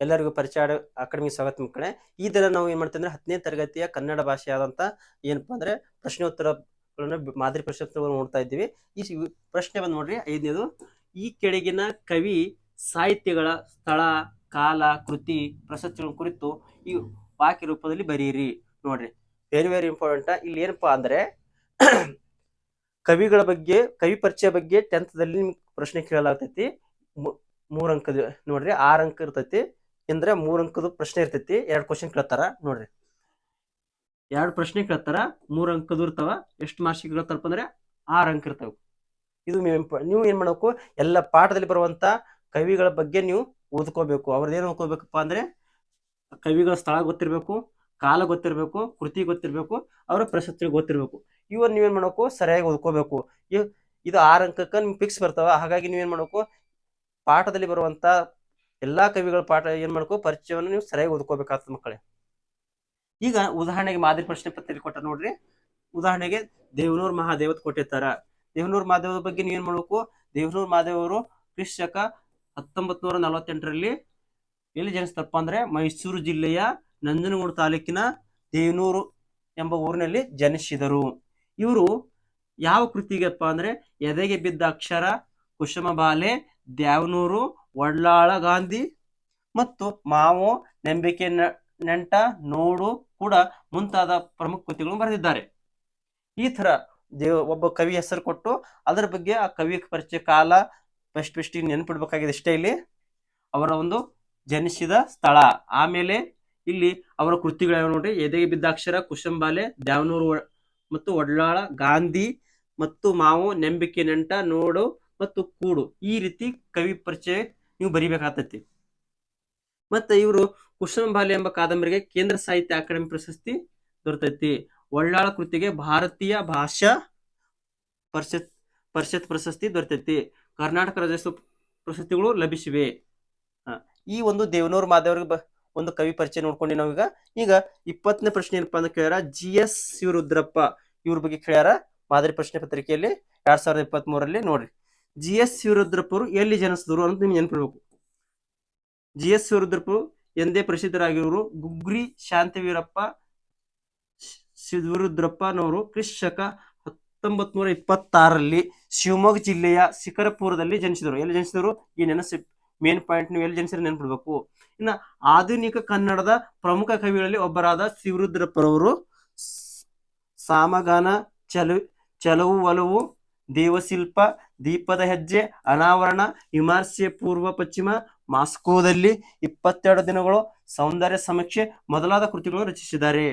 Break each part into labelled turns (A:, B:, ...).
A: ಎಲ್ಲರಿಗೂ ಪರಿಚಯ ಅಕಾಡೆಮಿ ಸ್ವಾಗತ ಮಕ್ಕಳೇ. ಈ ದಿನ ನಾವು ಏನ್ ಮಾಡ್ತೀವಿ ಅಂದ್ರೆ ಹತ್ತನೇ ತರಗತಿಯ ಕನ್ನಡ ಭಾಷೆ ಆದಂತ ಏನಪ್ಪಾ ಅಂದ್ರೆ ಪ್ರಶ್ನೋತ್ತರ ಮಾದರಿ ಪ್ರಶ್ನೋತ್ತರ ನೋಡ್ತಾ ಇದ್ದೀವಿ. ಈ ಪ್ರಶ್ನೆ ಬಂದ್ ನೋಡ್ರಿ. ಐದನೇದು, ಈ ಕೆಳಗಿನ ಕವಿ ಸಾಹಿತ್ಯಗಳ ಸ್ಥಳ, ಕಾಲ, ಕೃತಿ, ಪ್ರಶಸ್ತಿಗಳ ಕುರಿತು ಈ ವಾಕ್ಯ ರೂಪದಲ್ಲಿ ಬರೀರಿ. ನೋಡ್ರಿ. ವೆರಿ ವೆರಿ ಇಂಪಾರ್ಟೆಂಟ್ ಇಲ್ಲಿ ಏನಪ್ಪಾ ಅಂದ್ರೆ ಕವಿಗಳ ಬಗ್ಗೆ, ಕವಿ ಪರಿಚಯ ಬಗ್ಗೆ ಟೆಂತ್ ದಲ್ಲಿ ನಿಮ್ಗೆ ಪ್ರಶ್ನೆ ಕೇಳಲಾಗ್ತೈತಿ. ಮೂರ್ ಅಂಕದ ನೋಡ್ರಿ, ಆರ್ ಅಂಕ ಇರ್ತೈತಿ. ಅಂದ್ರೆ ಮೂರ್ ಅಂಕದ ಪ್ರಶ್ನೆ ಇರ್ತೈತಿ, ಎರಡ್ ಕ್ವಶನ್ ಕೇಳ್ತಾರ, ನೋಡ್ರಿ. ಎರಡು ಪ್ರಶ್ನೆ ಕೇಳ್ತಾರ, ಮೂರ್ ಅಂಕದ ಇರ್ತಾವ, ಎಷ್ಟು ಮಾರ್ಕ್ಸ್ ಕೇಳ್ತಾರಪ್ಪ ಅಂದ್ರೆ ಆರ್ ಅಂಕ ಇರ್ತಾವ. ಇದು ನೀವು ಏನ್ ಮಾಡಬೇಕು, ಎಲ್ಲ ಪಾಠದಲ್ಲಿ ಬರುವಂತ ಕವಿಗಳ ಬಗ್ಗೆ ನೀವು ಓದ್ಕೋಬೇಕು. ಅವ್ರದ್ದು ಏನು ಓದ್ಕೋಬೇಕಪ್ಪ ಅಂದ್ರೆ ಕವಿಗಳ ಸ್ಥಳ ಗೊತ್ತಿರ್ಬೇಕು, ಕಾಲ ಗೊತ್ತಿರ್ಬೇಕು, ಕೃತಿ ಗೊತ್ತಿರ್ಬೇಕು, ಅವರ ಪ್ರಶಸ್ತಿ ಗೊತ್ತಿರ್ಬೇಕು. ಇವನ್ ನೀವೇನ್ ಮಾಡಬೇಕು, ಸರಿಯಾಗಿ ಓದ್ಕೋಬೇಕು. ಇದು ಆರ್ ಅಂಕಕ್ಕೆ ನಿಮ್ಗೆ ಫಿಕ್ಸ್ ಬರ್ತಾವ. ಹಾಗಾಗಿ ನೀವೇನ್ ಮಾಡಬೇಕು, ಪಾಠದಲ್ಲಿ ಬರುವಂತ ಎಲ್ಲಾ ಕವಿಗಳ ಪಾಠ ಏನ್ ಮಾಡ್ಕೋ, ಪರಿಚಯವನ್ನು ನೀವು ಸರಿಯಾಗಿ ಓದ್ಕೋಬೇಕಾಗ್ತದೆ ಮಕ್ಕಳೇ. ಈಗ ಉದಾಹರಣೆಗೆ ಮಾದರಿ ಪ್ರಶ್ನೆ ಪತ್ರಿಕೆ ಕೊಟ್ಟ ನೋಡ್ರಿ. ಉದಾಹರಣೆಗೆ ದೇವನೂರ್ ಮಹಾದೇವತ್ ಕೊಟ್ಟಿರ್ತಾರ ದೇವನೂರ್ ಮಹಾದೇವ ಬಗ್ಗೆ ನೀವೇನ್ ಮಾಡ್ಬೇಕು? ದೇವನೂರ್ ಮಹಾದೇವ್ ಅವರು ಕ್ರಿಶಕ ಹತ್ತೊಂಬತ್ ನೂರ ನಲವತ್ತೆಂಟರಲ್ಲಿ ಎಲ್ಲಿ ಜನಿಸ್ತಪ್ಪ ಅಂದ್ರೆ ಮೈಸೂರು ಜಿಲ್ಲೆಯ ನಂಜನಗೂಡು ತಾಲೂಕಿನ ದೇವನೂರು ಎಂಬ ಊರಿನಲ್ಲಿ ಜನಿಸಿದರು. ಇವರು ಯಾವ ಕೃತಿಗೆಪ್ಪ ಅಂದ್ರೆ ಎದೆಗೆ ಬಿದ್ದ ಅಕ್ಷರ ಕುಸುಮ ಬಾಲೆ, ದ್ಯಾವನೂರು ಒಡ್ಲಾಳ ಗಾಂಧಿ ಮತ್ತು ಮಾವು ನಂಬಿಕೆ ನೆಂಟ ನೋಡು ಕೂಡ ಮುಂತಾದ ಪ್ರಮುಖ ಕೃತಿಗಳು ಬರೆದಿದ್ದಾರೆ. ಈ ತರ ದೇವ, ಒಬ್ಬ ಕವಿ ಹೆಸರು ಕೊಟ್ಟು ಅದರ ಬಗ್ಗೆ ಆ ಕವಿಯ ಪರಿಚಯ ಕಾಲ ಫಸ್ಟ್ ಫಸ್ಟ್ ನೆನಪಿಡ್ಬೇಕಾಗಿದೆ ಇಷ್ಟೇ ಇಲ್ಲಿ. ಅವರ ಒಂದು ಜನಿಸಿದ ಸ್ಥಳ. ಆಮೇಲೆ ಇಲ್ಲಿ ಅವರ ಕೃತಿಗಳು ನೋಡ್ರಿ. ಎದೆಗೆ ಬಿದ್ದಾಕ್ಷರ ಕುಶಂಬಾಲೆ, ದ್ಯಾವನೂರು ಮತ್ತು ಒಡ್ಲಾಳ ಗಾಂಧಿ ಮತ್ತು ಮಾವು ನಂಬಿಕೆ ನೆಂಟ ನೋಡು ಮತ್ತು ಕೂಡು. ಈ ರೀತಿ ಕವಿ ಪರಿಚಯ ನೀವು ಬರಿಬೇಕಾಗ್ತೈತಿ. ಮತ್ತೆ ಇವರು ಕುಶಂಬಾಲೆ ಎಂಬ ಕಾದಂಬರಿಗೆ ಕೇಂದ್ರ ಸಾಹಿತ್ಯ ಅಕಾಡೆಮಿ ಪ್ರಶಸ್ತಿ ದೊರೆತೈತಿ. ಒಳ್ಳಾಳ ಕೃತಿಗೆ ಭಾರತೀಯ ಭಾಷಾ ಪರಿಷತ್ ಪರಿಷತ್ ಪ್ರಶಸ್ತಿ ದೊರೆತೈತಿ. ಕರ್ನಾಟಕ ರಾಜ್ಯೋತ್ಸವ ಪ್ರಶಸ್ತಿಗಳು ಲಭಿಸಿವೆ. ಈ ಒಂದು ದೇವನೂರ್ ಮಾದೇವ್ರಿಗೆ ಬ, ಒಂದು ಕವಿ ಪರಿಚಯ ನೋಡ್ಕೊಂಡಿ ನಾವೀಗ. ಈಗ ಇಪ್ಪತ್ತನೇ ಪ್ರಶ್ನೆ ಏನಪ್ಪಾ ಅಂತ ಕೇಳ್ಯಾರ, ಜಿ ಎಸ್ ಶಿವರುದ್ರಪ್ಪ ಇವ್ರ ಬಗ್ಗೆ ಕೇಳ್ಯಾರ ಮಾದರಿ ಪ್ರಶ್ನೆ ಪತ್ರಿಕೆಯಲ್ಲಿ ಎರಡ್ ಸಾವಿರದ ಇಪ್ಪತ್ತ್ ಮೂರರಲ್ಲಿ ನೋಡ್ರಿ. ಜಿ ಎಸ್ ಶಿವರುದ್ರಪ್ಪರು ಎಲ್ಲಿ ಜನಿಸಿದ್ರು ಅಂತ ನಿಮ್ಗೆ ನೆನ್ಪಿಡ್ಬೇಕು ಜಿ ಎಸ್ ಶಿವರುದ್ರಪ್ಪರು ಎಂದೇ ಪ್ರಸಿದ್ಧರಾಗಿರುವರು ಗುಗ್ರಿ ಶಾಂತವೀರಪ್ಪ ಶಿವರುದ್ರಪ್ಪನವರು ಕ್ರಿಶಕ ಹತ್ತೊಂಬತ್ ನೂರ ಇಪ್ಪತ್ತಾರರಲ್ಲಿ ಶಿವಮೊಗ್ಗ ಜಿಲ್ಲೆಯ ಶಿಖರಪುರದಲ್ಲಿ ಜನಿಸಿದರು. ಎಲ್ಲಿ ಜನಿಸಿದರು? ಈ ನೆನಸಿ ಮೇನ್ ಪಾಯಿಂಟ್ ನೀವು ಎಲ್ಲಿ ಜನಿಸಿದ್ರೆ ನೆನ್ಪಿಡ್ಬೇಕು. ಇನ್ನ ಆಧುನಿಕ ಕನ್ನಡದ ಪ್ರಮುಖ ಕವಿಗಳಲ್ಲಿ ಒಬ್ಬರಾದ ಶಿವರುದ್ರಪ್ಪರವರು ಸಾಮಗಾನ, ಚಲು, ಚಲವು, ಒಲವು ದೇವಶಿಲ್ಪ, ದೀಪದ ಹೆಜ್ಜೆ, ಅನಾವರಣ, ವಿಮರ್ಶೆ ಪೂರ್ವ ಪಶ್ಚಿಮ ಮಾಸ್ಕೋದಲ್ಲಿ ಇಪ್ಪತ್ತೆರಡು ದಿನಗಳು ಸೌಂದರ್ಯ ಸಮೀಕ್ಷೆ ಮೊದಲಾದ ಕೃತಿಗಳನ್ನು ರಚಿಸಿದ್ದಾರೆ.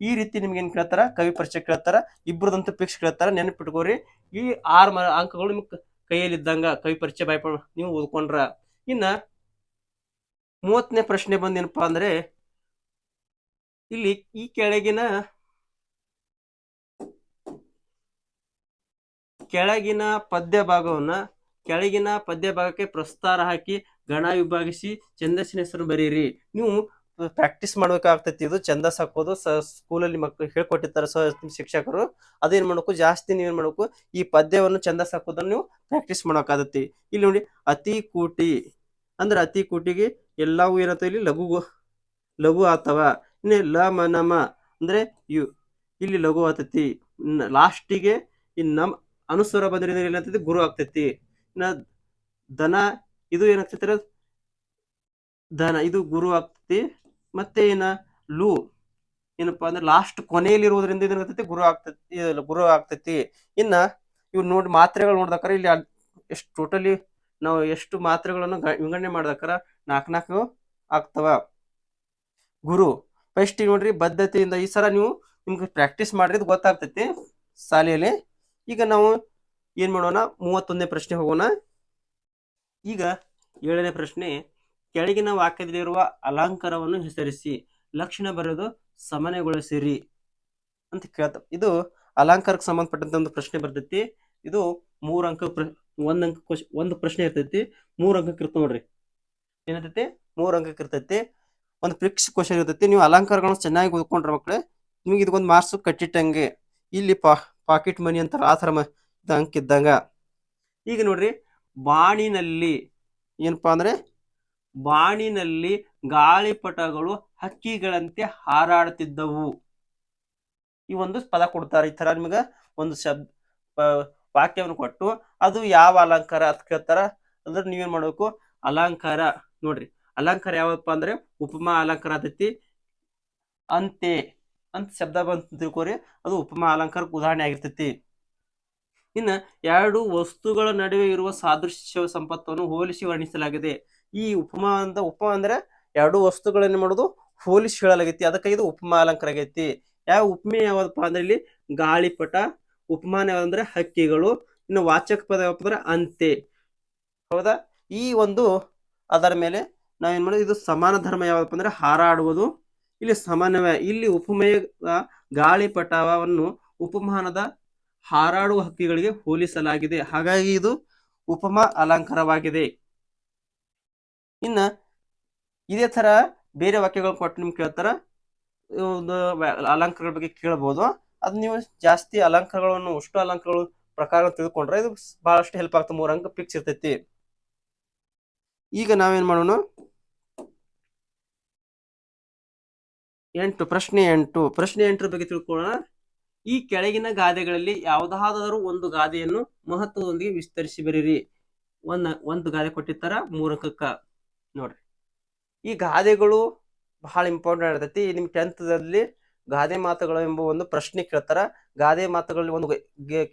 A: ಈ ರೀತಿ ನಿಮ್ಗೆ ಏನು ಕೇಳ್ತಾರ? ಕವಿ ಪರಿಚಯ ಕೇಳ್ತಾರ? ಇಬ್ಬರದಂತೂ ಫಿಕ್ಸ್ ಕೇಳ್ತಾರ? ನೆನಪಿಟ್ಕೋರಿ ಈ ಆರು ಅಂಕಗಳು ನಿಮ್ಗೆ ಕೈಯಲ್ಲಿ ಕೈಯಲ್ಲಿದ್ದಂಗ ಕವಿ ಪರಿಚಯ ಬಾಯ್ಪ ನೀವು ಓದ್ಕೊಂಡ್ರ. ಇನ್ನ ಮೂವತ್ತನೇ ಪ್ರಶ್ನೆ ಬಂದೇನಪ್ಪಾ ಅಂದ್ರೆ, ಇಲ್ಲಿ ಈ ಕೆಳಗಿನ ಕೆಳಗಿನ ಪದ್ಯ ಭಾಗವನ್ನ ಕೆಳಗಿನ ಪದ್ಯ ಭಾಗಕ್ಕೆ ಪ್ರಸ್ತಾರ ಹಾಕಿ ಗಣ ವಿಭಾಗಿಸಿ ಛಂದಸ್ಸಿನ ಹೆಸರು ಬರೀರಿ. ನೀವು ಪ್ರಾಕ್ಟೀಸ್ ಮಾಡ್ಬೇಕಾಗ್ತೈತಿ ಇದು. ಛಂದಸ್ ಹಾಕೋದು ಸ ಸ್ಕೂಲಲ್ಲಿ ಮಕ್ಕಳು ಹೇಳ್ಕೊಟ್ಟಿರ್ತಾರೆ ಸ ಶಿಕ್ಷಕರು. ಅದೇನ್ ಮಾಡ್ಬೇಕು? ಜಾಸ್ತಿ ನೀವೇನ್ ಮಾಡ್ಬೇಕು? ಈ ಪದ್ಯವನ್ನು ಛಂದಸ್ ಹಾಕೋದನ್ನು ನೀವು ಪ್ರಾಕ್ಟೀಸ್ ಮಾಡೋಕ್ಕಾಗತ್ತಿ ಇಲ್ಲಿ ನೋಡಿ ಅತಿ ಕೂಟಿ. ಅಂದ್ರೆ ಅತಿ ಕೂಟಿಗೆ ಎಲ್ಲವೂ ಏನತ್ತ ಇಲ್ಲಿ ಲಘು ಲಘು ಆತವ. ಇನ್ನು ಲ, ಮ ನಮ ಅಂದ್ರೆ ಯು, ಇಲ್ಲಿ ಲಘು ಆತತಿ. ಲಾಸ್ಟಿಗೆ ಈ ಅನುಸ್ವರ ಬಂದ್ರಿಂದ ಏನಾಗ್ತೈತಿ ಗುರು ಆಗ್ತೈತಿ. ಇನ್ನ ದನ ಇದು ಏನಾಗ್ತೈತಿ ದನ ಇದು ಗುರು ಆಗ್ತೈತಿ. ಮತ್ತೆ ಏನ ಲು, ಏನಪ್ಪಾ ಅಂದ್ರೆ ಲಾಸ್ಟ್ ಕೊನೆಯಲ್ಲಿರುವುದರಿಂದ ಏನಾಗ್ತೈತಿ? ಗುರು ಆಗ್ತೈತಿ ಗುರು ಆಗ್ತೈತಿ. ಇನ್ನ ಇವ್ ನೋಡಿ ಮಾತ್ರೆಗಳು ನೋಡ್ದಕ್ಕಾರ ಇಲ್ಲಿ ಎಷ್ಟು ಟೋಟಲಿ ನಾವು ಎಷ್ಟು ಮಾತ್ರೆಗಳನ್ನು ವಿಂಗಡಣೆ ಮಾಡ್ದಕ್ಕಾರ ನಾಲ್ಕು ನಾಲ್ಕು ಆಗ್ತವ. ಗುರು ಫಸ್ಟ್ ನೋಡ್ರಿ ಬದ್ಧತೆಯಿಂದ ಈ ಸಲ ನೀವು ನಿಮ್ಗೆ ಪ್ರಾಕ್ಟೀಸ್ ಮಾಡ್ರಿ ಗೊತ್ತಾಗ್ತೈತಿ. ಶಾಲೆಯಲ್ಲಿ ಈಗ ನಾವು ಏನ್ ಮಾಡೋಣ? ಮೂವತ್ತೊಂದನೇ ಪ್ರಶ್ನೆ ಹೋಗೋಣ. ಈಗ ಏಳನೇ ಪ್ರಶ್ನೆ, ಕೆಳಗಿನ ವಾಕ್ಯದಲ್ಲಿರುವ ಅಲಂಕಾರವನ್ನು ಹೆಸರಿಸಿ, ಲಕ್ಷಣ ಬರೆದು ಸಮನೆಗೊಳಿಸಿರಿ ಅಂತ ಕೇಳ್ತ ಇದು ಅಲಂಕಾರಕ್ಕೆ ಸಂಬಂಧಪಟ್ಟಂತ ಒಂದು ಪ್ರಶ್ನೆ ಬರ್ತೈತಿ. ಇದು ಮೂರ್ ಅಂಕ ಪ್ರ ಒಂದ್ ಅಂಕ ಕ್ವಶ್- ಒಂದು ಪ್ರಶ್ನೆ ಇರ್ತೈತಿ. ಮೂರ್ ಅಂಕಕ್ಕೆ ಇರ್ತದೆ ನೋಡ್ರಿ. ಏನಿರ್ತೈತಿ ಮೂರ್ ಅಂಕಕ್ಕೆ ಇರ್ತೈತಿ. ಒಂದು ಪ್ರಿಕ್ಸ್ ಕ್ವಶನ್ ಇರ್ತೈತಿ. ನೀವು ಅಲಂಕಾರಗಳನ್ನ ಚೆನ್ನಾಗಿ ಓದ್ಕೊಂಡ್ರೆ ಮಕ್ಳೆ, ನಿಮಗೆ ಇದಕ್ಕೊಂದು ಮಾರ್ಕ್ಸ್ ಕಟ್ಟಿಟ್ಟಂಗೆ. ಇಲ್ಲಿ ಪಾ ಪಾಕೆಟ್ ಮನಿ ಅಂತಾರೆ ಆ ಥರ ಇದ್ದಂಗೆ ಇದ್ದಂಗ. ಈಗ ನೋಡ್ರಿ, ಬಾಣಿನಲ್ಲಿ ಏನಪ್ಪ ಅಂದ್ರೆ, ಬಾಣಿನಲ್ಲಿ ಗಾಳಿಪಟಗಳು ಹಕ್ಕಿಗಳಂತೆ ಹಾರಾಡುತ್ತಿದ್ದವು ಈ ಒಂದು ಪದ ಕೊಡ್ತಾರೆ, ಈ ಥರ ನಿಮಗೆ ಒಂದು ಶಬ್ದ ವಾಕ್ಯವನ್ನು ಕೊಟ್ಟು ಅದು ಯಾವ ಅಲಂಕಾರ ಅಂತ ಕೇಳ್ತಾರ. ಅಂದ್ರೆ ನೀವೇನ್ ಮಾಡಬೇಕು, ಅಲಂಕಾರ, ನೋಡ್ರಿ, ಅಲಂಕಾರ ಯಾವಪ್ಪ ಅಂದ್ರೆ ಉಪಮಾ ಅಲಂಕಾರ ಆತೈತಿ. ಅಂತೆ. ಅಂತ ಶಬ್ದ ಬಂತ ತಿಳ್ಕೊರಿ. ಅದು ಉಪಮಾ ಅಲಂಕಾರಕ್ಕೆ ಉದಾಹರಣೆ ಆಗಿರ್ತೈತಿ. ಇನ್ನ ಎರಡು ವಸ್ತುಗಳ ನಡುವೆ ಇರುವ ಸಾದೃಶ್ಯ ಸಂಪತ್ತನ್ನು ಹೋಲಿಸಿ ವರ್ಣಿಸಲಾಗಿದೆ. ಈ ಉಪಮಾ ಅಂತ, ಉಪಮಾ ಅಂದ್ರೆ ಎರಡು ವಸ್ತುಗಳನ್ನ ಮಾಡೋದು? ಹೋಲಿಸಿ ಹೇಳಲಾಗೈತಿ. ಅದಕ್ಕೆ ಇದು ಉಪಮಾ ಅಲಂಕಾರ ಆಗೈತಿ. ಯಾವ ಉಪಮೆ ಯಾವ್ದಪ್ಪ ಅಂದ್ರೆ ಇಲ್ಲಿ ಗಾಳಿಪಟ, ಉಪಮಾನ ಯಾವ್ದಂದ್ರೆ ಹಕ್ಕಿಗಳು, ಇನ್ನು ವಾಚಕ ಪದ ಯಾವಪ್ಪ ಅಂದ್ರೆ ಅಂತೆ. ಹೌದಾ? ಈ ಒಂದು ಅದರ ಮೇಲೆ ನಾವೇನ್ ಮಾಡೋದು? ಇದು ಸಮಾನ ಧರ್ಮ ಯಾವ್ದಪ್ಪ ಅಂದ್ರೆ ಹಾರಾಡುವುದು. ಇಲ್ಲಿ ಸಮಾನವೇ ಇಲ್ಲಿ ಉಪಮೆಯ ಗಾಳಿಪಟವನ್ನು ಉಪಮಾನದ ಹಾರಾಡುವ ಹಕ್ಕಿಗಳಿಗೆ ಹೋಲಿಸಲಾಗಿದೆ. ಹಾಗಾಗಿ ಇದು ಉಪಮಾ ಅಲಂಕಾರವಾಗಿದೆ. ಇನ್ನ ಇದೇ ತರ ಬೇರೆ ವಾಕ್ಯಗಳು ಕೊಟ್ಟು ನಿಮ್ಗೆ ಕೇಳ್ತಾರ. ಒಂದು ಅಲಂಕಾರಗಳ ಬಗ್ಗೆ ಕೇಳ್ಬೋದು. ಅದ್ ನೀವು ಜಾಸ್ತಿ ಅಲಂಕಾರಗಳನ್ನು ಅಷ್ಟು ಅಲಂಕಾರಗಳು ಪ್ರಕಾರ ತಿಳ್ಕೊಂಡ್ರೆ ಇದು ಬಹಳಷ್ಟು ಹೆಲ್ಪ್ ಆಗ್ತದೆ. ಮೂರ್ ಪಿಕ್ಸ್ ಇರ್ತೈತಿ. ಈಗ ನಾವೇನ್ ಮಾಡೋಣ? ಎಂಟು, ಪ್ರಶ್ನೆ ಎಂಟು. ಪ್ರಶ್ನೆ ಎಂಟರ ಬಗ್ಗೆ ತಿಳ್ಕೊಳ್ಳೋಣ. ಈ ಕೆಳಗಿನ ಗಾದೆಗಳಲ್ಲಿ ಯಾವುದಾದರೂ ಒಂದು ಗಾದೆಯನ್ನು ಮಹತ್ವದೊಂದಿಗೆ ವಿಸ್ತರಿಸಿ ಬರೀರಿ. ಒಂದ್, ಒಂದು ಗಾದೆ ಕೊಟ್ಟಿರ್ತಾರ ಮೂರಕಕ್ಕ ನೋಡ್ರಿ. ಈ ಗಾದೆಗಳು ಬಹಳ ಇಂಪಾರ್ಟೆಂಟ್ ಇರ್ತೈತಿ ನಿಮ್ ಟೆಂತದಲ್ಲಿ ಗಾದೆ ಮಾತುಗಳು ಎಂಬ ಒಂದು ಪ್ರಶ್ನೆ ಕೇಳ್ತಾರ. ಗಾದೆ ಮಾತುಗಳಲ್ಲಿ ಒಂದು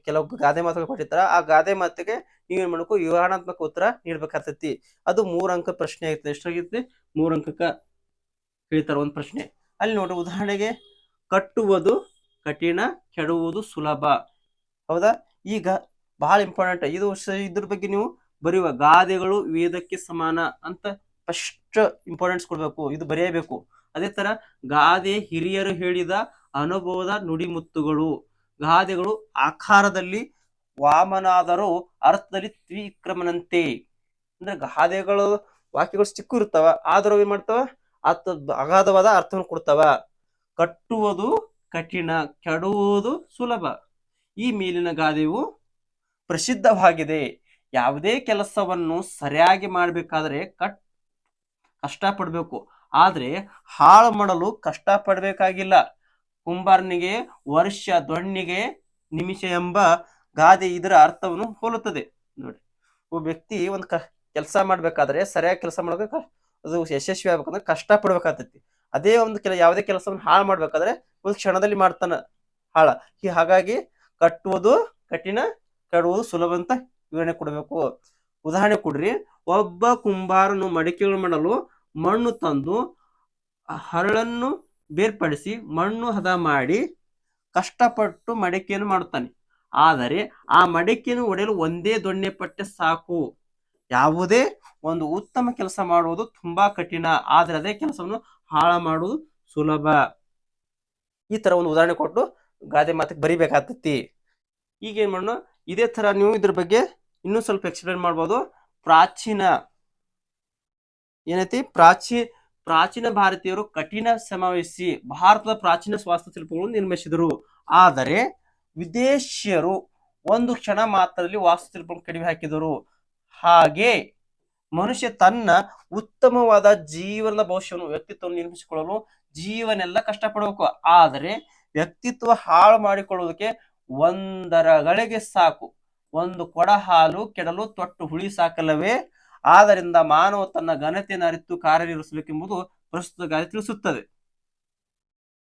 A: ಕೆಲವು ಗಾದೆ ಮಾತುಗಳು ಕೊಟ್ಟಿರ್ತಾರ. ಆ ಗಾದೆ ಮಾತಿಗೆ ನೀವೇನ್ ಮಾಡ್ಬೇಕು? ವಿವರಣಾತ್ಮಕ ಉತ್ತರ ನೀಡ್ಬೇಕಾಗ್ತೈತಿ. ಅದು ಮೂರ್ ಅಂಕ ಪ್ರಶ್ನೆ ಆಗಿರ್ತದೆ ಎಷ್ಟಾಗಿರ್ತದೆ ಮೂರ್ ಅಂಕಕ್ಕ ಕೇಳ್ತಾರ ಒಂದ್ ಪ್ರಶ್ನೆ. ಅಲ್ಲಿ ನೋಡ್ರಿ ಉದಾಹರಣೆಗೆ ಕಟ್ಟುವುದು ಕಠಿಣ ಕೆಡುವುದು ಸುಲಭ. ಹೌದಾ? ಈಗ ಬಹಳ ಇಂಪಾರ್ಟೆಂಟ್ ಇದು ಇದ್ರ ಬಗ್ಗೆ ನೀವು ಬರೆಯುವ ಗಾದೆಗಳು ವೇದಕ್ಕೆ ಸಮಾನ ಅಂತ ಫಸ್ಟ್ ಇಂಪಾರ್ಟೆನ್ಸ್ ಕೊಡ್ಬೇಕು. ಇದು ಬರೆಯಬೇಕು. ಅದೇ ತರ ಗಾದೆ ಹಿರಿಯರು ಹೇಳಿದ ಅನುಭವದ ನುಡಿಮುತ್ತುಗಳು. ಗಾದೆಗಳು ಆಕಾರದಲ್ಲಿ ವಾಮನಾದರೂ ಅರ್ಥದಲ್ಲಿ ತ್ರಿಕ್ರಮನಂತೆ ಅಂದ್ರೆ ಗಾದೆಗಳು ವಾಕ್ಯಗಳು ಚಿಕ್ಕ ಇರ್ತಾವ ಆದರೂ ಏನ್ ಮಾಡ್ತಾವ? ಅರ್ಥ ಅಗಾಧವಾದ ಅರ್ಥವನ್ನು ಕೊಡ್ತಾವ. ಕಟ್ಟುವುದು ಕಠಿಣ ಕೆಡುವುದು ಸುಲಭ. ಈ ಮೇಲಿನ ಗಾದೆಯು ಪ್ರಸಿದ್ಧವಾಗಿದೆ. ಯಾವುದೇ ಕೆಲಸವನ್ನು ಸರಿಯಾಗಿ ಮಾಡಬೇಕಾದ್ರೆ ಕಟ್, ಕಷ್ಟಪಡಬೇಕು. ಆದರೆ ಹಾಳು ಮಾಡಲು ಕಷ್ಟ ಪಡ್ಬೇಕಾಗಿಲ್ಲ ಕುಂಬಾರನಿಗೆ, ವರ್ಷ ದೊಣ್ಣಿಗೆ ನಿಮಿಷ ಎಂಬ ಗಾದೆ ಇದರ ಅರ್ಥವನ್ನು ಹೋಲುತ್ತದೆ. ನೋಡಿ, ಒಬ್ಬ ವ್ಯಕ್ತಿ ಒಂದು ಕ, ಕೆಲಸ ಮಾಡಬೇಕಾದ್ರೆ ಸರಿಯಾಗಿ ಕೆಲಸ ಮಾಡ್ಬೇಕು ಅದು ಯಶಸ್ವಿ ಆಗ್ಬೇಕಂದ್ರೆ ಕಷ್ಟ ಪಡ್ಬೇಕಾಗ್ತೈತಿ ಅದೇ ಒಂದು ಕೆಲ, ಯಾವುದೇ ಕೆಲಸವನ್ನು ಹಾಳು ಮಾಡ್ಬೇಕಾದ್ರೆ ಒಂದು ಕ್ಷಣದಲ್ಲಿ ಮಾಡ್ತಾನ ಹಾಳ. ಹಾಗಾಗಿ ಕಟ್ಟುವುದು ಕಠಿಣ, ಕಡುವುದು ಸುಲಭ ಅಂತ ವಿವರಣೆ ಕೊಡಬೇಕು. ಉದಾಹರಣೆ ಕೊಡ್ರಿ, ಒಬ್ಬ ಕುಂಬಾರನು ಮಡಿಕೆಗಳು ಮಾಡಲು ಮಣ್ಣು ತಂದು ಹರಳನ್ನು ಬೇರ್ಪಡಿಸಿ ಮಣ್ಣು ಹದ ಮಾಡಿ ಕಷ್ಟಪಟ್ಟು ಮಡಿಕೆಯನ್ನು ಮಾಡುತ್ತಾನೆ. ಆದರೆ ಆ ಮಡಿಕೆಯನ್ನು ಒಡೆಯಲು ಒಂದೇ ದೊಣ್ಣೆ ಪಟ್ಟೆ ಸಾಕು. ಯಾವುದೇ ಒಂದು ಉತ್ತಮ ಕೆಲಸ ಮಾಡುವುದು ತುಂಬಾ ಕಠಿಣ, ಆದರೆ ಅದೇ ಕೆಲಸವನ್ನು ಹಾಳ ಮಾಡುವುದು ಸುಲಭ. ಈ ತರ ಒಂದು ಉದಾಹರಣೆ ಕೊಟ್ಟು ಗಾದೆ ಮಾತಕ್ಕೆ ಬರಿಬೇಕಾಗ್ತೈತಿ. ಈಗ ಏನ್ ಮಾಡೋಣ? ಇದೇ ತರ ನೀವು ಇದ್ರ ಬಗ್ಗೆ ಇನ್ನೂ ಸ್ವಲ್ಪ ಎಕ್ಸ್ಪ್ಲೇನ್ ಮಾಡ್ಬೋದು. ಪ್ರಾಚೀನ ಏನೈತಿ? ಪ್ರಾಚೀ, ಪ್ರಾಚೀನ ಭಾರತೀಯರು ಕಠಿಣ ಸಮಾವೇಶಿ ಭಾರತದ ಪ್ರಾಚೀನ ವಾಸ್ತುಶಿಲ್ಪಗಳನ್ನು ನಿರ್ಮಿಸಿದರು. ಆದರೆ ವಿದೇಶಿಯರು ಒಂದು ಕ್ಷಣ ಮಾತ್ರದಲ್ಲಿ ವಾಸ್ತುಶಿಲ್ಪವನ್ನು ಕಡಿಮೆ ಹಾಕಿದರು. ಹಾಗೆ ಮನುಷ್ಯ ತನ್ನ ಉತ್ತಮವಾದ ಜೀವನದ ಭವಿಷ್ಯವನ್ನು ವ್ಯಕ್ತಿತ್ವವನ್ನು ನಿರ್ಮಿಸಿಕೊಳ್ಳಲು ಜೀವನೆಲ್ಲ ಕಷ್ಟಪಡಬೇಕು. ಆದರೆ ವ್ಯಕ್ತಿತ್ವ ಹಾಳು ಮಾಡಿಕೊಳ್ಳುವುದಕ್ಕೆ ಒಂದರ ಗಳಿಗೆ ಸಾಕು. ಒಂದು ಕೊಡ ಹಾಲು ಕೆಡಲು ತೊಟ್ಟು ಹುಳಿ ಸಾಕಲ್ಲವೇ? ಆದ್ದರಿಂದ ಮಾನವ ತನ್ನ ಘನತೆಯನ್ನು ಅರಿತು ಕಾರ್ಯನಿರ್ವಹಿಸಬೇಕೆಂಬುದು ಪ್ರಸ್ತುತ ಗಾದೆ ತಿಳಿಸುತ್ತದೆ.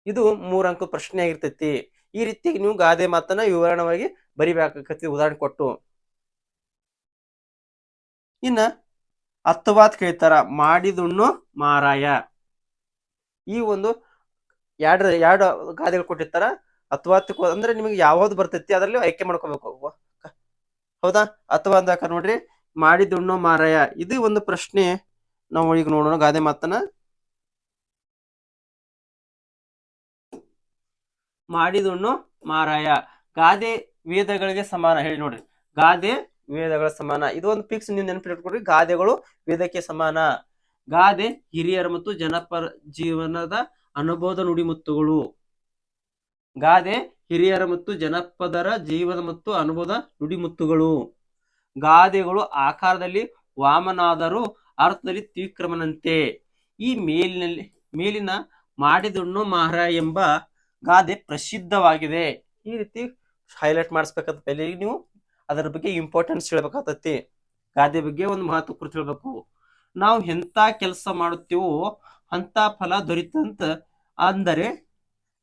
A: ಇದು ಮೂರಂಕ ಪ್ರಶ್ನೆ ಆಗಿರ್ತೈತಿ ಈ ರೀತಿಯಾಗಿ ನೀವು ಗಾದೆ ಮಾತನ್ನ ವಿವರಣವಾಗಿ ಬರಿಬೇಕಾಗತ್ತೆ. ಉದಾಹರಣೆ ಕೊಟ್ಟು ಇನ್ನ ಹತ್ತವಾತ್ ಕೇಳ್ತಾರ, ಮಾಡಿದುಣ್ಣು ಮಾರಾಯ. ಈ ಒಂದು ಎರಡು ಎರಡು ಗಾದೆಗಳು ಕೊಟ್ಟಿರ್ತಾರ ಹತ್ತವಾತ್ ಅಂದ್ರೆ ನಿಮಗೆ ಯಾವ್ದು ಬರ್ತೈತಿ ಅದರಲ್ಲಿ ಆಯ್ಕೆ ಮಾಡ್ಕೋಬೇಕು ಹೌದಾ? ಅಥವಾ ಅಂದಾಕ ನೋಡ್ರಿ, ಮಾಡಿದುಣ್ಣು ಮಾರಾಯ. ಇದು ಒಂದು ಪ್ರಶ್ನೆ ನಾವು ಈಗ ನೋಡೋಣ ಗಾದೆ ಮಾತನ್ನ. ಮಾಡಿದುಣ್ಣು ಮಾರಾಯ. ಗಾದೆ ವೇದಗಳಿಗೆ ಸಮಾನ, ಹೇಳಿ ನೋಡ್ರಿ. ಗಾದೆ ವೇದಗಳ ಸಮಾನ. ಇದು ಒಂದು ಫಿಕ್ಸ್ ನೀವು ನೆನಪಿಟ್ಕೊಡ್ರಿ ಗಾದೆಗಳು ವೇದಕ್ಕೆ ಸಮಾನ. ಗಾದೆ ಹಿರಿಯರ ಮತ್ತು ಜನಪರ ಜೀವನದ ಅನುಭವದ ನುಡಿಮುತ್ತುಗಳು. ಗಾದೆ ಹಿರಿಯರ ಮತ್ತು ಜನಪದರ ಜೀವನ ಮತ್ತು ಅನುಭವದ ನುಡಿಮುತ್ತುಗಳು. ಗಾದೆಗಳು ಆಕಾರದಲ್ಲಿ ವಾಮನಾದರೂ ಅರ್ಥದಲ್ಲಿ ತ್ವಿಕ್ರಮನಂತೆ ಈ ಮೇಲಿನಲ್ಲಿ, ಮೇಲಿನ ಮಾಡಿದುಣ್ಣು ಮಾರ ಎಂಬ ಗಾದೆ ಪ್ರಸಿದ್ಧವಾಗಿದೆ. ಈ ರೀತಿ ಹೈಲೈಟ್ ಮಾಡಿಸ್ಬೇಕಂತ ಪೈಲಿ ನೀವು ಅದರ ಬಗ್ಗೆ ಇಂಪಾರ್ಟೆನ್ಸ್ ಹೇಳ್ಬೇಕಾಗ್ತತಿ ಗಾದೆ ಬಗ್ಗೆ ಒಂದು ಮಹತ್ವ ಕುರಿತು ಹೇಳ್ಬೇಕು ನಾವು ಎಂತ ಕೆಲಸ ಮಾಡುತ್ತೀವೋ ಅಂತ ಫಲ ದೊರೀತಂತ ಅಂದರೆ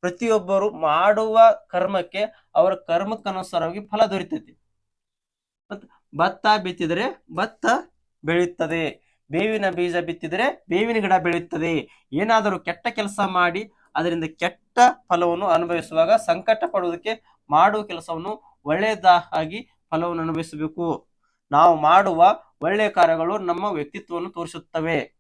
A: ಪ್ರತಿಯೊಬ್ಬರು ಮಾಡುವ ಕರ್ಮಕ್ಕೆ ಅವರ ಕರ್ಮಕ್ಕನುಸಾರವಾಗಿ ಫಲ ದೊರೀತೈತಿ. ಮತ್ ಭತ್ತ ಬಿತ್ತಿದರೆ ಭತ್ತ ಬೆಳೆಯುತ್ತದೆ. ಬೇವಿನ ಬೀಜ ಬಿತ್ತಿದರೆ ಬೇವಿನ ಗಿಡ ಬೆಳೆಯುತ್ತದೆ. ಏನಾದರೂ ಕೆಟ್ಟ ಕೆಲಸ ಮಾಡಿ ಅದರಿಂದ ಕೆಟ್ಟ ಫಲವನ್ನು ಅನುಭವಿಸುವಾಗ ಸಂಕಟ ಪಡುವುದಕ್ಕೆ ಮಾಡುವ ಕೆಲಸವನ್ನು ಒಳ್ಳೆಯದಾಗಿ ಫಲವನ್ನು ಅನುಭವಿಸಬೇಕು. ನಾವು ಮಾಡುವ ಒಳ್ಳೆಯ ಕಾರ್ಯಗಳು ನಮ್ಮ ವ್ಯಕ್ತಿತ್ವವನ್ನು ತೋರಿಸುತ್ತವೆ.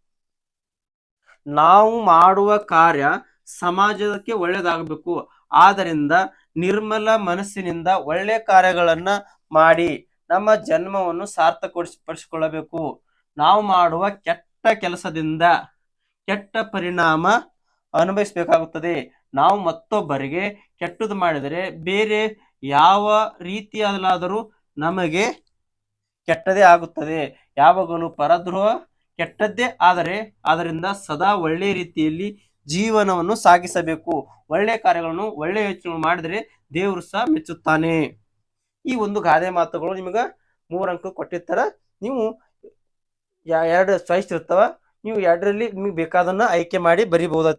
A: ನಾವು ಮಾಡುವ ಕಾರ್ಯ ಸಮಾಜಕ್ಕೆ ಒಳ್ಳೆಯದಾಗಬೇಕು. ಆದ್ದರಿಂದ ನಿರ್ಮಲ ಮನಸ್ಸಿನಿಂದ ಒಳ್ಳೆಯ ಕಾರ್ಯಗಳನ್ನ ಮಾಡಿ ನಮ್ಮ ಜನ್ಮವನ್ನು ಸಾರ್ಥಕಪಡಿಸಿಕೊಳ್ಳಬೇಕು. ನಾವು ಮಾಡುವ ಕೆಟ್ಟ ಕೆಲಸದಿಂದ ಕೆಟ್ಟ ಪರಿಣಾಮ ಅನುಭವಿಸಬೇಕಾಗುತ್ತದೆ. ನಾವು ಮತ್ತೊಬ್ಬರಿಗೆ ಕೆಟ್ಟದ್ದು ಮಾಡಿದರೆ ಬೇರೆ ಯಾವ ರೀತಿಯಲ್ಲಾದರೂ ನಮಗೆ ಕೆಟ್ಟದೇ ಆಗುತ್ತದೆ. ಯಾವಾಗಲೂ ಪರದ್ರೋಹ ಕೆಟ್ಟದ್ದೇ ಆದರೆ ಅದರಿಂದ ಸದಾ ಒಳ್ಳೆಯ ರೀತಿಯಲ್ಲಿ ಜೀವನವನ್ನು ಸಾಗಿಸಬೇಕು. ಒಳ್ಳೆಯ ಕಾರ್ಯಗಳನ್ನು ಒಳ್ಳೆಯ ಯೋಚನೆ ಮಾಡಿದರೆ ದೇವರು ಸಹ ಮೆಚ್ಚುತ್ತಾನೆ. ಈ ಒಂದು ಗಾದೆ ಮಾತುಗಳು ನಿಮಗೆ ಮೂರು ಅಂಕ ಕೊಟ್ಟಿರ್ತಾರ. ನೀವು ಎರಡು ಚಾಯ್ಸ್ ಇರ್ತಾವ. ನೀವು ಎರಡರಲ್ಲಿ ನಿಮಗೆ ಬೇಕಾದನ್ನ ಆಯ್ಕೆ ಮಾಡಿ ಬರಿಬಹುದು